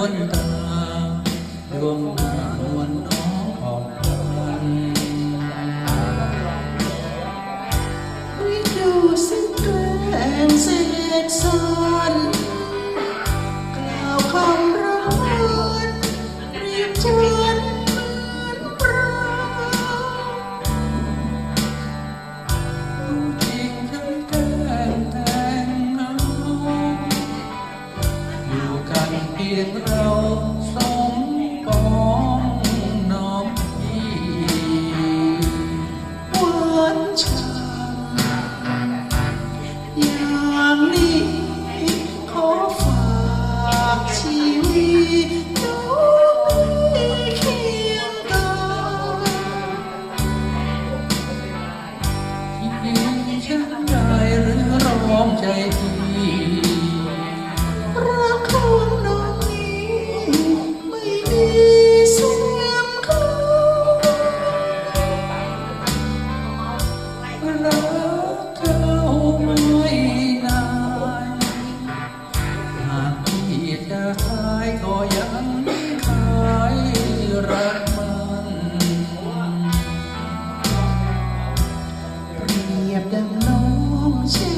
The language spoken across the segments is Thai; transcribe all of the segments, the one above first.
วนตาดวงตานวลน้องของพันฤดูสิ้นแกล้งเสด็จซ้อน บดังน้องเชื่อ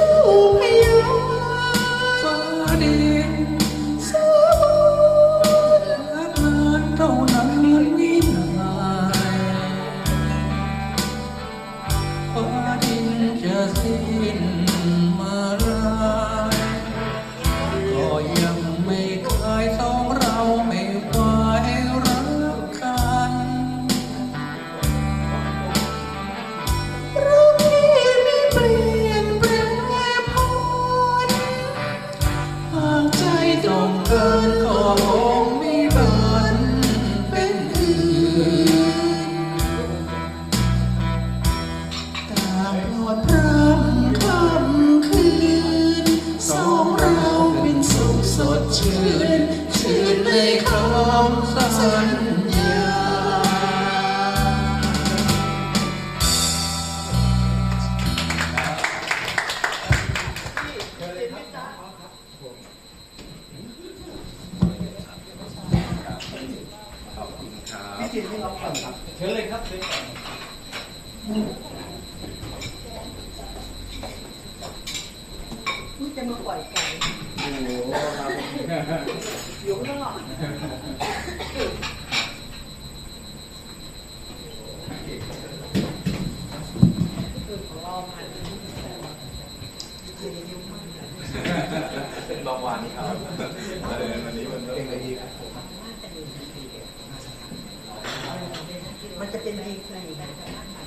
นชื่คำสัญญาครับเชิญเลยครับเชิจะมาปล่อยไก่ อยู่ครับยู่ตลอเป็นบางวันครับวันนี้มันเป็นอะไรดีครันะ